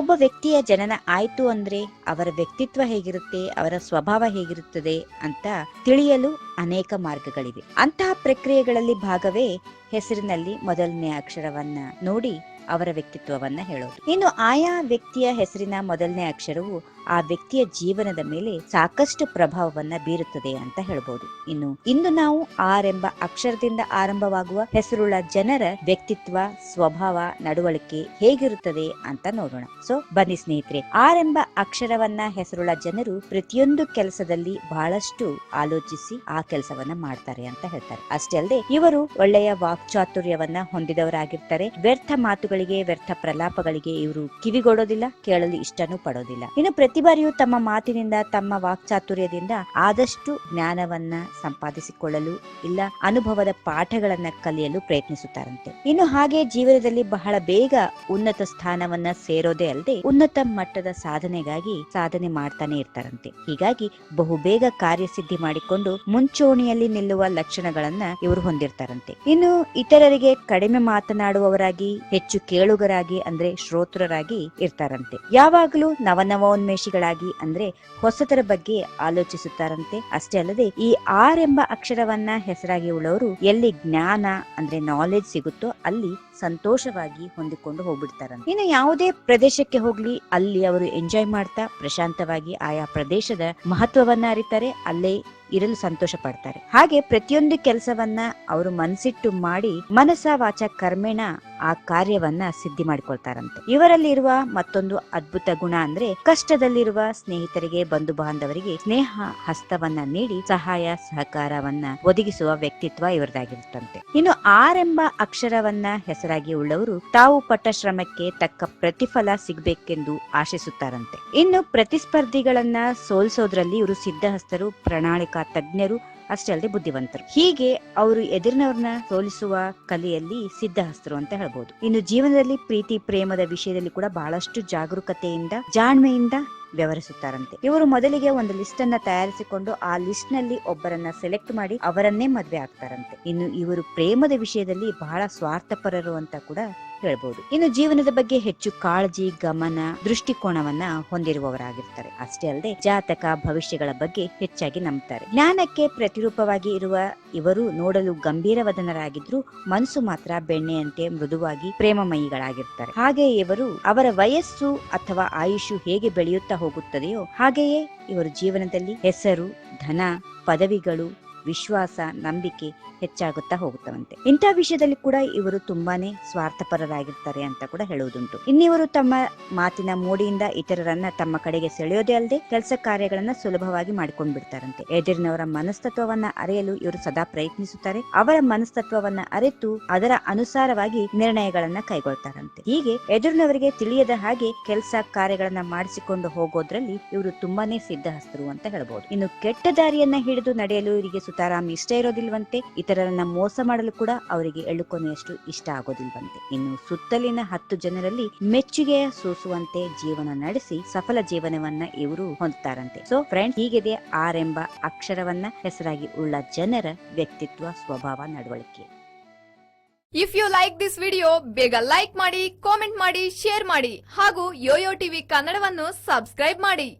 ಒಬ್ಬ ವ್ಯಕ್ತಿಯ ಜನನ ಆಯಿತು ಅಂದ್ರೆ ಅವರ ವ್ಯಕ್ತಿತ್ವ ಹೇಗಿರುತ್ತೆ, ಅವರ ಸ್ವಭಾವ ಹೇಗಿರುತ್ತದೆ ಅಂತ ತಿಳಿಯಲು ಅನೇಕ ಮಾರ್ಗಗಳಿವೆ. ಅಂತಹ ಪ್ರಕ್ರಿಯೆಗಳಲ್ಲಿ ಭಾಗವೇ ಹೆಸರಿನಲ್ಲಿ ಮೊದಲನೇ ಅಕ್ಷರವನ್ನ ನೋಡಿ ಅವರ ವ್ಯಕ್ತಿತ್ವವನ್ನ ಹೇಳೋದು. ಇನ್ನು ಆಯಾ ವ್ಯಕ್ತಿಯ ಹೆಸರಿನ ಮೊದಲನೇ ಅಕ್ಷರವು ಆ ವ್ಯಕ್ತಿಯ ಜೀವನದ ಮೇಲೆ ಸಾಕಷ್ಟು ಪ್ರಭಾವವನ್ನ ಬೀರುತ್ತದೆ ಅಂತ ಹೇಳ್ಬೋದು. ಇನ್ನು, ಇಂದು ನಾವು ಆರ್ ಎಂಬ ಅಕ್ಷರದಿಂದ ಆರಂಭವಾಗುವ ಹೆಸರುಳ್ಳ ಜನರ ವ್ಯಕ್ತಿತ್ವ, ಸ್ವಭಾವ, ನಡವಳಿಕೆ ಹೇಗಿರುತ್ತದೆ ಅಂತ ನೋಡೋಣ. ಸೊ ಬನ್ನಿ ಸ್ನೇಹಿತರೆ, ಆರ್ ಎಂಬ ಅಕ್ಷರವನ್ನ ಹೆಸರುಳ್ಳ ಜನರು ಪ್ರತಿಯೊಂದು ಕೆಲಸದಲ್ಲಿ ಬಹಳಷ್ಟು ಆಲೋಚಿಸಿ ಆ ಕೆಲಸವನ್ನ ಮಾಡ್ತಾರೆ ಅಂತ ಹೇಳ್ತಾರೆ. ಅಷ್ಟೇ ಅಲ್ಲದೆ, ಇವರು ಒಳ್ಳೆಯ ವಾಕ್ಚಾತುರ್ಯವನ್ನ ಹೊಂದಿದವರಾಗಿರ್ತಾರೆ. ವ್ಯರ್ಥ ಮಾತುಗಳಿಗೆ, ವ್ಯರ್ಥ ಪ್ರಲಾಪಗಳಿಗೆ ಇವರು ಕಿವಿಗೊಡೋದಿಲ್ಲ, ಕೇಳಲು ಇಷ್ಟನೂ ಪಡೋದಿಲ್ಲ. ಇನ್ನು ಪ್ರತಿ ಬಾರಿಯೂ ತಮ್ಮ ಮಾತಿನಿಂದ, ತಮ್ಮ ವಾಕ್ಚಾತುರ್ಯದಿಂದ ಆದಷ್ಟು ಜ್ಞಾನವನ್ನ ಸಂಪಾದಿಸಿಕೊಳ್ಳಲು ಇಲ್ಲ, ಅನುಭವದ ಪಾಠಗಳನ್ನ ಕಲಿಯಲು ಪ್ರಯತ್ನಿಸುತ್ತಾರಂತೆ. ಇನ್ನು ಹಾಗೆ ಜೀವನದಲ್ಲಿ ಬಹಳ ಬೇಗ ಉನ್ನತ ಸ್ಥಾನವನ್ನ ಸೇರೋದೇ ಅಲ್ಲದೆ ಉನ್ನತ ಮಟ್ಟದ ಸಾಧನೆಗಾಗಿ ಸಾಧನೆ ಮಾಡ್ತಾನೆ ಇರ್ತಾರಂತೆ. ಹೀಗಾಗಿ ಬಹುಬೇಗ ಕಾರ್ಯಸಿದ್ಧಿ ಮಾಡಿಕೊಂಡು ಮುಂಚೂಣಿಯಲ್ಲಿ ನಿಲ್ಲುವ ಲಕ್ಷಣಗಳನ್ನ ಇವರು ಹೊಂದಿರ್ತಾರಂತೆ. ಇನ್ನು ಇತರರಿಗೆ ಕಡಿಮೆ ಮಾತನಾಡುವವರಾಗಿ, ಹೆಚ್ಚು ಕೇಳುಗರಾಗಿ ಅಂದ್ರೆ ಶ್ರೋತ್ರರಾಗಿ ಇರ್ತಾರಂತೆ. ಯಾವಾಗಲೂ ನವನವೋನ್ಮೇಷಿಗಳಾಗಿ ಅಂದ್ರೆ ಹೊಸತರ ಬಗ್ಗೆ ಆಲೋಚಿಸುತ್ತಾರಂತೆ. ಅಷ್ಟೇ ಅಲ್ಲದೆ ಈ ಆರ್ ಎಂಬ ಅಕ್ಷರವನ್ನ ಹೆಸರಾಗಿ ಉಳ್ಳವರು ಎಲ್ಲಿ ಜ್ಞಾನ ಅಂದ್ರೆ ನಾಲೆಜ್ ಸಿಗುತ್ತೋ ಅಲ್ಲಿ ಸಂತೋಷವಾಗಿ ಹೊಂದಿಕೊಂಡು ಹೋಗ್ಬಿಡ್ತಾರಂತೆ. ಇನ್ನು ಯಾವುದೇ ಪ್ರದೇಶಕ್ಕೆ ಹೋಗ್ಲಿ, ಅಲ್ಲಿ ಅವರು ಎಂಜಾಯ್ ಮಾಡ್ತಾ ಪ್ರಶಾಂತವಾಗಿ ಆಯಾ ಪ್ರದೇಶದ ಮಹತ್ವವನ್ನ ಅರಿತಾರೆ. ಅಲ್ಲೇ ಇರಲು ಸಂತೋಷ ಪಡ್ತಾರೆ ಹಾಗೆ ಪ್ರತಿಯೊಂದು ಕೆಲಸವನ್ನ ಅವರು ಮನಸ್ಸಿಟ್ಟು ಮಾಡಿ ಮನಸ ವಾಚ ಕರ್ಮೇಣ ಆ ಕಾರ್ಯವನ್ನ ಸಿದ್ಧಿ ಮಾಡಿಕೊಳ್ತಾರಂತೆ. ಇವರಲ್ಲಿರುವ ಮತ್ತೊಂದು ಅದ್ಭುತ ಗುಣ ಅಂದ್ರೆ ಕಷ್ಟದಲ್ಲಿರುವ ಸ್ನೇಹಿತರಿಗೆ, ಬಂಧು ಬಾಂಧವರಿಗೆ ಸ್ನೇಹ, ಹಸ್ತವನ್ನ ನೀಡಿ ಸಹಾಯ, ಸಹಕಾರವನ್ನ ಒದಗಿಸುವ ವ್ಯಕ್ತಿತ್ವ ಇವರದಾಗಿರುತ್ತಂತೆ. ಇನ್ನು ಆರ್ ಎಂಬ ಅಕ್ಷರವನ್ನ ಹೆಸರಾಗಿ ಉಳ್ಳವರು ತಾವು ಪಟ್ಟ ಶ್ರಮಕ್ಕೆ ತಕ್ಕ ಪ್ರತಿಫಲ ಸಿಗಬೇಕೆಂದು ಆಶಿಸುತ್ತಾರಂತೆ. ಇನ್ನು ಪ್ರತಿಸ್ಪರ್ಧಿಗಳನ್ನ ಸೋಲಿಸೋದ್ರಲ್ಲಿ ಇವರು ಸಿದ್ಧಹಸ್ತರು, ಪ್ರಣಾಳಿಕಾ ತಜ್ಞರು ಅಷ್ಟೇ ಅಲ್ಲದೆ ಬುದ್ಧಿವಂತರು. ಹೀಗೆ ಅವರು ಎದುರಿನವ್ರನ್ನ ಸೋಲಿಸುವ ಕಲೆಯಲ್ಲಿ ಸಿದ್ಧಹಸ್ತರು ಅಂತ ಹೇಳ್ಬೋದು. ಇನ್ನು ಜೀವನದಲ್ಲಿ ಪ್ರೀತಿ, ಪ್ರೇಮದ ವಿಷಯದಲ್ಲಿ ಕೂಡ ಬಹಳಷ್ಟು ಜಾಗರೂಕತೆಯಿಂದ, ಜಾಣ್ಮೆಯಿಂದ ವ್ಯವಹರಿಸುತ್ತಾರಂತೆ. ಇವರು ಮೊದಲಿಗೆ ಒಂದು ಲಿಸ್ಟ್ ಅನ್ನ ತಯಾರಿಸಿಕೊಂಡು ಆ ಲಿಸ್ಟ್ನಲ್ಲಿ ಒಬ್ಬರನ್ನ ಸೆಲೆಕ್ಟ್ ಮಾಡಿ ಅವರನ್ನೇ ಮದ್ವೆ ಆಗ್ತಾರಂತೆ. ಇನ್ನು ಇವರು ಪ್ರೇಮದ ವಿಷಯದಲ್ಲಿ ಬಹಳ ಸ್ವಾರ್ಥಪರರು ಅಂತ ಕೂಡ ಹೇಳ್ಬೋದು. ಇನ್ನು ಜೀವನದ ಬಗ್ಗೆ ಹೆಚ್ಚು ಕಾಳಜಿ, ಗಮನ, ದೃಷ್ಟಿಕೋನವನ್ನ ಹೊಂದಿರುವವರಾಗಿರ್ತಾರೆ. ಅಷ್ಟೇ ಅಲ್ಲದೆ ಜಾತಕ, ಭವಿಷ್ಯಗಳ ಬಗ್ಗೆ ಹೆಚ್ಚಾಗಿ ನಂಬುತ್ತಾರೆ ಜ್ಞಾನಕ್ಕೆ ಪ್ರತಿರೂಪವಾಗಿ ಇರುವ ಇವರು ನೋಡಲು ಗಂಭೀರವದನರಾಗಿದ್ರು ಮನಸ್ಸು ಮಾತ್ರ ಬೆಣ್ಣೆಯಂತೆ ಮೃದುವಾಗಿ ಪ್ರೇಮಮಯಿಗಳಾಗಿರ್ತಾರೆ. ಹಾಗೆ ಇವರು ಅವರ ವಯಸ್ಸು ಅಥವಾ ಆಯುಷು ಹೇಗೆ ಬೆಳೆಯುತ್ತಾ ಹೋಗುತ್ತದೆಯೋ ಹಾಗೆಯೇ ಇವರು ಜೀವನದಲ್ಲಿ ಹೆಸರು, ಧನ, ಪದವಿಗಳು ವಿಶ್ವಾಸ, ನಂಬಿಕೆ ಹೆಚ್ಚಾಗುತ್ತಾ ಹೋಗುತ್ತವಂತೆ. ಇಂಥ ವಿಷಯದಲ್ಲಿ ಕೂಡ ಇವರು ತುಂಬಾನೇ ಸ್ವಾರ್ಥಪರರಾಗಿರ್ತಾರೆ ಅಂತ ಕೂಡ ಹೇಳುವುದುಂಟು. ಇನ್ನಿವರು ತಮ್ಮ ಮಾತಿನ ಮೋಡಿಯಿಂದ ಇತರರನ್ನ ತಮ್ಮ ಕಡೆಗೆ ಸೆಳೆಯೋದೇ ಅಲ್ಲದೆ ಕೆಲಸ ಕಾರ್ಯಗಳನ್ನ ಸುಲಭವಾಗಿ ಮಾಡಿಕೊಂಡು ಬಿಡ್ತಾರಂತೆ ಎದುರಿನವರ ಮನಸ್ತತ್ವವನ್ನ ಅರಿಯಲು ಇವರು ಸದಾ ಪ್ರಯತ್ನಿಸುತ್ತಾರೆ. ಅವರ ಮನಸ್ತತ್ವವನ್ನ ಅರಿತು ಅದರ ಅನುಸಾರವಾಗಿ ನಿರ್ಣಯಗಳನ್ನ ಕೈಗೊಳ್ತಾರಂತೆ. ಹೀಗೆ ಎದುರಿನವರಿಗೆ ತಿಳಿಯದ ಹಾಗೆ ಕೆಲಸ ಕಾರ್ಯಗಳನ್ನ ಮಾಡಿಸಿಕೊಂಡು ಹೋಗೋದ್ರಲ್ಲಿ ಇವರು ತುಂಬಾನೇ ಸಿದ್ಧಹಸ್ತರು ಅಂತ ಹೇಳಬಹುದು ಇನ್ನು ಕೆಟ್ಟ ದಾರಿಯನ್ನ ಹಿಡಿದು ನಡೆಯಲು ಇವರಿಗೆ ಸುತಾರಾಮ್ ಇಷ್ಟ ಇರೋದಿಲ್ವಂತೆ, ಇತರರನ್ನ ಮೋಸ ಮಾಡಲು ಕೂಡ ಅವರಿಗೆ ಎಳ್ಳುಕೊನೆಯಷ್ಟು ಇಷ್ಟ ಆಗೋದಿಲ್ವಂತೆ. ಇನ್ನು ಸುತ್ತಲಿನ ಹತ್ತು ಜನರಲ್ಲಿ ಮೆಚ್ಚುಗೆಯ ಸೂಸುವಂತೆ ಜೀವನ ನಡೆಸಿ ಸಫಲ ಜೀವನವನ್ನ ಇವರು ಹೊಂದುತ್ತಾರಂತೆ. ಸೊ ಫ್ರೆಂಡ್ ಹೀಗಿದೆ ಆರ್ ಎಂಬ ಅಕ್ಷರವನ್ನ ಹೆಸರಾಗಿ ಉಳ್ಳ ಜನರ ವ್ಯಕ್ತಿತ್ವ, ಸ್ವಭಾವ, ನಡವಳಿಕೆ. If you like this video ಬೇಗ ಲೈಕ್ ಮಾಡಿ ಕಾಮೆಂಟ್ ಮಾಡಿ ಶೇರ್ ಮಾಡಿ ಹಾಗೂ ಯೋಯೋ ಟಿವಿ ಕನ್ನಡವನ್ನು ಸಬ್ಸ್ಕ್ರೈಬ್ ಮಾಡಿ.